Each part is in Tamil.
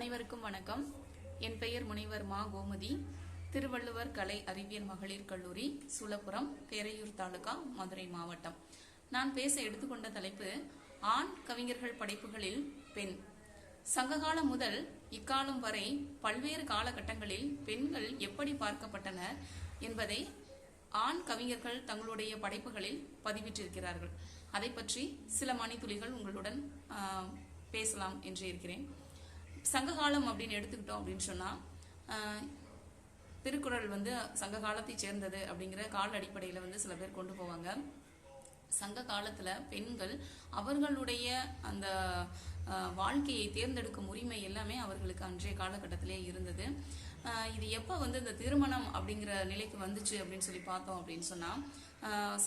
அனைவருக்கும் வணக்கம். என் பெயர் முனைவர் மா கோமதி. திருவள்ளுவர் கலை அறிவியல் மகளிர் கல்லூரி சுலபுரம் பேரையூர் தாலுகா மதுரை மாவட்டம். நான் பேச எடுத்துக்கொண்ட தலைப்பு ஆண் கவிஞர்கள் படைப்புகளில் பெண். சங்ககாலம் முதல் இக்காலம் வரை பல்வேறு காலகட்டங்களில் பெண்கள் எப்படி பார்க்கப்பட்டனர் என்பதை ஆண் கவிஞர்கள் தங்களுடைய படைப்புகளில் பதிவிட்டிருக்கிறார்கள். அதை பற்றி சில மணித்துளிகள் உங்களுடன் பேசலாம் என்று இருக்கிறேன். சங்ககாலம் அப்படின்னு எடுத்துக்கிட்டோம் அப்படின்னு சொன்னா திருக்குறள் வந்து சங்க காலத்தை சேர்ந்தது அப்படிங்கிற கால அடிப்படையில் வந்து சில பேர் கொண்டு போவாங்க. சங்க காலத்துல பெண்கள் அவர்களுடைய அந்த வாழ்க்கையை தேர்ந்தெடுக்கும் உரிமை எல்லாமே அவர்களுக்கு அன்றைய காலகட்டத்திலே இருந்தது. இது எப்போ வந்து இந்த திருமணம் அப்படிங்கிற நிலைக்கு வந்துச்சு அப்படின்னு சொல்லி பார்த்தோம் அப்படின்னு சொன்னா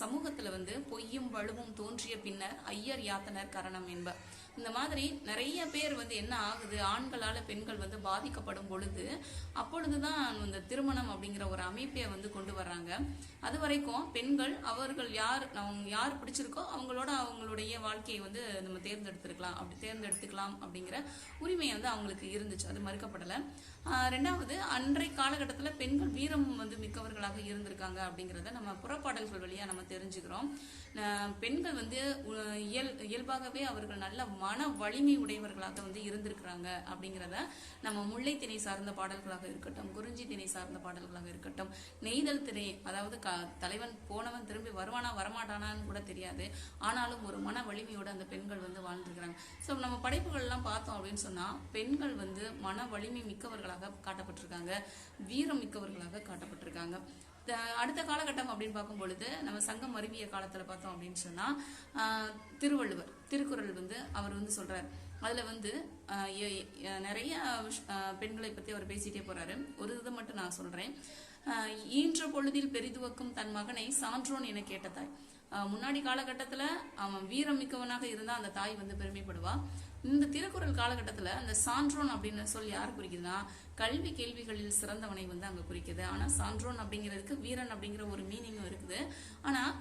சமூகத்தில் சமூகத்துல வந்து பொய்யும் வலுவும் தோன்றிய பின்னர் ஐயர் யாத்தனர் கரணம் என்ப இந்த மாதிரி நிறைய பேர் வந்து என்ன ஆகுது? ஆண்களால் பெண்கள் வந்து பாதிக்கப்படும் பொழுது அப்பொழுதுதான் இந்த திருமணம் அப்படிங்கிற ஒரு அமைப்பை வந்து கொண்டு வர்றாங்க. அது வரைக்கும் பெண்கள் அவர்கள் யார் அவங்க யார் பிடிச்சிருக்கோ அவங்களோட அவங்களுடைய வாழ்க்கையை வந்து நம்ம தேர்ந்தெடுத்துருக்கலாம். அப்படி தேர்ந்தெடுத்துக்கலாம் அப்படிங்கிற உரிமை வந்து அவங்களுக்கு இருந்துச்சு. அது மறுக்கப்படலை. ரெண்டாவது அன்றைய காலகட்டத்தில் பெண்கள் வீரம் வந்து மிக்கவர்களாக இருந்திருக்காங்க அப்படிங்கிறத நம்ம புறப்பாடல்கள் வழியாக நம்ம தெரிஞ்சுக்கிறோம். பெண்கள் வந்து இயல் இயல்பாகவே அவர்கள் நல்ல மன வலிமை உடையவர்களாக வந்து இருந்திருக்கிறாங்க அப்படிங்கிறத நம்ம முல்லை திணை சார்ந்த பாடல்களாக இருக்கட்டும் குறிஞ்சி திணை சார்ந்த பாடல்களாக இருக்கட்டும் நெய்தல் திணை அதாவது க தலைவன் போனவன் திரும்பி வருவானா வரமாட்டானான்னு கூட தெரியாது. ஆனாலும் ஒரு மன வலிமையோடு அந்த பெண்கள் வந்து வாழ்ந்துருக்கிறாங்க. ஸோ நம்ம படைப்புகள்லாம் பார்த்தோம் அப்படின்னு சொன்னால் பெண்கள் வந்து மன வலிமை மிக்கவர்களாக காட்டப்பட்டிருக்காங்க வீரம் மிக்கவர்களாக காட்டப்பட்டிருக்காங்க. த- அடுத்த காலகட்டம் அப்படின்னு பார்க்கும் பொழுது நம்ம சங்கம் அருவிய காலத்தில் பார்த்தோம் அப்படின்னு சொன்னால் திருவள்ளுவர். திருக்குறள் வந்து அவர் வந்து சொல்றாரு. அதுல வந்து நிறைய பெண்களை பத்தி அவர் பேசிட்டே போறாரு. ஒரு இதை மட்டும் நான் சொல்றேன். ஈன்ற பொழுதில் பெரிதுவக்கும் தன் மகனை சான்றோன் என கேட்ட தாய். முன்னாடி காலகட்டத்துல அவன் வீரம் மிக்கவனாக இருந்தா அந்த தாய் வந்து பெருமைப்படுவா. இந்த திருக்குறள் காலகட்டத்தில் அந்த சான்றோன் அப்படின்னு சொல்லி யார் குறிக்குதுன்னா கல்வி கேள்விகளில் சிறந்தவனை வந்து அங்கே குறிக்குது. ஆனால் சான்றோன் அப்படிங்கிறதுக்கு வீரன் அப்படிங்கிற ஒரு மீனிங்கும் இருக்குது. ஆனால்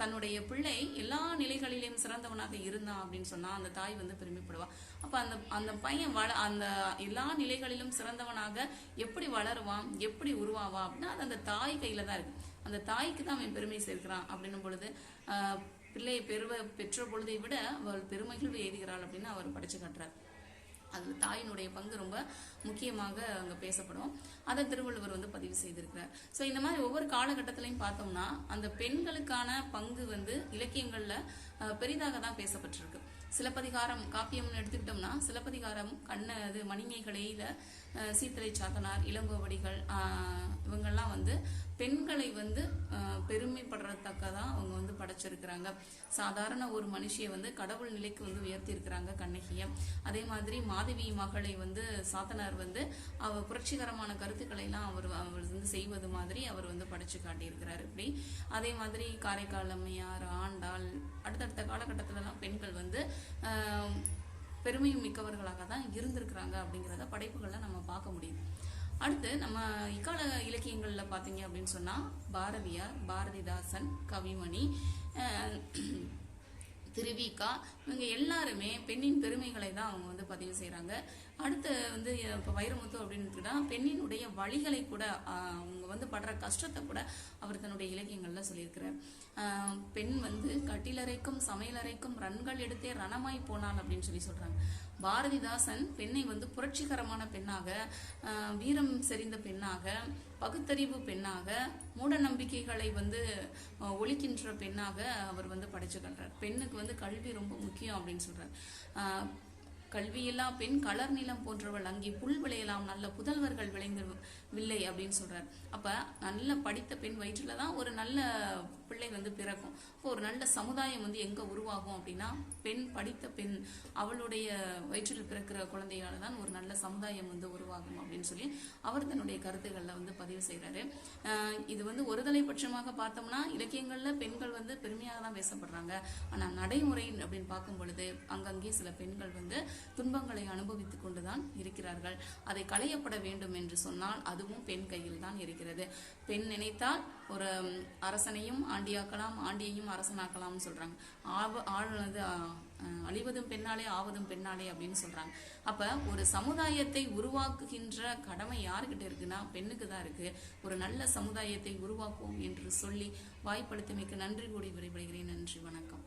தன்னுடைய பிள்ளை எல்லா நிலைகளிலும் சிறந்தவனாக இருந்தான் அப்படின்னு சொன்னால் அந்த தாய் வந்து பெருமைப்படுவா. அப்போ அந்த அந்த பையன் வள அந்த எல்லா நிலைகளிலும் சிறந்தவனாக எப்படி வளருவான் எப்படி உருவாவான் அப்படின்னா அது அந்த தாய் கையில் தான் இருக்கு. அந்த தாய்க்கு தான் அவன் பெருமை சேர்க்கிறான் அப்படின்னும் பொழுது பிள்ளையை பெறுவ பெற்ற பொழுதை விட அவள் பெருமைகள் எழுதுகிறாள் அப்படின்னு அவர் படிச்சு காட்டுறார். அது தாயினுடைய பங்கு ரொம்ப முக்கியமாக அங்க பேசப்படும். அதை திருவள்ளுவர் வந்து பதிவு செய்திருக்கிறார். சோ இந்த மாதிரி ஒவ்வொரு காலகட்டத்திலையும் பார்த்தோம்னா அந்த பெண்களுக்கான பங்கு வந்து இலக்கியங்கள்ல பெரிதாக தான் பேசப்பட்டிருக்கு. சிலப்பதிகாரம் காப்பியம்னு எடுத்துக்கிட்டோம்னா சிலப்பதிகாரம் கண்ண இது மணிமேகலையில சீத்தலை சாத்தனார் இளங்கோவடிகள் இவங்கெல்லாம் வந்து பெண்களை வந்து பெருமைப்படுறதக்கதான் அவங்க வந்து படைச்சிருக்கிறாங்க. சாதாரண ஒரு மனுஷியை வந்து கடவுள் நிலைக்கு வந்து உயர்த்தியிருக்கிறாங்க கண்ணகியை. அதே மாதிரி மாதவி மகளை வந்து சாத்தனார் வந்து அவ புரட்சிகரமான கருத்துக்களை எல்லாம் அவர் அவர் வந்து செய்வது மாதிரி அவர் வந்து படைச்சு காட்டியிருக்கிறார். இப்படி அதே மாதிரி காரைக்கால் அம்மையார் ஆண்டாள் அடுத்த அடுத்தடுத்த காலகட்டத்திலலாம் பெண்கள் வந்து பெருமையும் மிக்கவர்களாக தான் இருந்திருக்கிறாங்க அப்படிங்கிறத படைப்புகளில் நம்ம பார்க்க முடியுது. அடுத்து நம்ம இக்கால இலக்கியங்களில் பார்த்தீங்க அப்படின்னு சொன்னால் பாரதியார் பாரதிதாசன் கவிமணி திருவிகா திருவிக்கா இவங்க எல்லாருமே பெண்ணின் பெருமைகளை தான் அவங்க வந்து பதிவு செய்கிறாங்க அடுத்து வந்து இப்போ வைரமுத்து அப்படின்னு எடுத்துக்கிட்டா பெண்ணினுடைய வழிகளை கூட அவங்க வந்து படுற கஷ்டத்தை கூட அவர் தன்னுடைய இலக்கியங்களில் சொல்லியிருக்கிறார். பெண் வந்து கட்டிலறைக்கும் சமையலறைக்கும் ரன்கள் எடுத்தே ரணமாய் போனாள் அப்படின்னு சொல்லி சொல்கிறாங்க பாரதிதாசன் பெண்ணை வந்து புரட்சிகரமான பெண்ணாக வீரம் செறிந்த பெண்ணாக பகுத்தறிவு பெண்ணாக மூட நம்பிக்கைகளை வந்து ஒழிக்கின்ற பெண்ணாக அவர் வந்து படைச்சு பெண்ணுக்கு வந்து கல்வி ரொம்ப முக்கியம் அப்படின்னு சொல்கிறார் கல்வியில்லா பெண் கலர் நிலம் போன்றவள். அங்கே புல் விளையலாம் நல்ல புதல்வர்கள் விளைந்து வில்லை அப்படின்னு சொல்றார். அப்ப நல்ல படித்த பெண் வயிற்றுல தான் ஒரு நல்ல பிள்ளை வந்து பிறக்கும். இப்போ ஒரு நல்ல சமுதாயம் வந்து எங்க உருவாகும் அப்படின்னா பெண் படித்த பெண் அவளுடைய வயிற்றில் பிறக்கிற குழந்தையால தான் ஒரு நல்ல சமுதாயம் வந்து உருவாகும் அப்படின்னு சொல்லி அவர் தன்னுடைய கருத்துக்களில் வந்து பதிவு செய்கிறாரு இது வந்து ஒருதலை பட்சமாக பார்த்தோம்னா இலக்கியங்களில் பெண்கள் வந்து பெருமையாக தான் பேசப்படுறாங்க. ஆனால் நடைமுறை அப்படின்னு பார்க்கும் பொழுது அங்கங்கே சில பெண்கள் வந்து துன்பங்களை அனுபவித்துக் கொண்டுதான் இருக்கிறார்கள். அதை களையப்பட வேண்டும் என்று சொன்னால் அதுவும் பெண் கையில் தான் இருக்கிறது. பெண் நினைத்தால் ஒரு அரசனையும் ஆண்டியாக்கலாம் ஆண்டியையும் அரசனாக்கலாம்னு சொல்றாங்க. ஆவ அழிவதும் பெண்ணாலே ஆவதும் பெண்ணாலே அப்படின்னு சொல்றாங்க. அப்ப ஒரு சமுதாயத்தை உருவாக்குகின்ற கடமை யாருக்கிட்ட இருக்குன்னா பெண்ணுக்கு தான் இருக்கு. ஒரு நல்ல சமுதாயத்தை உருவாக்குவோம் என்று சொல்லி வாய்ப்படுத்தமைக்கு நன்றி கூடி விரைவடைகிறேன் நன்றி வணக்கம்.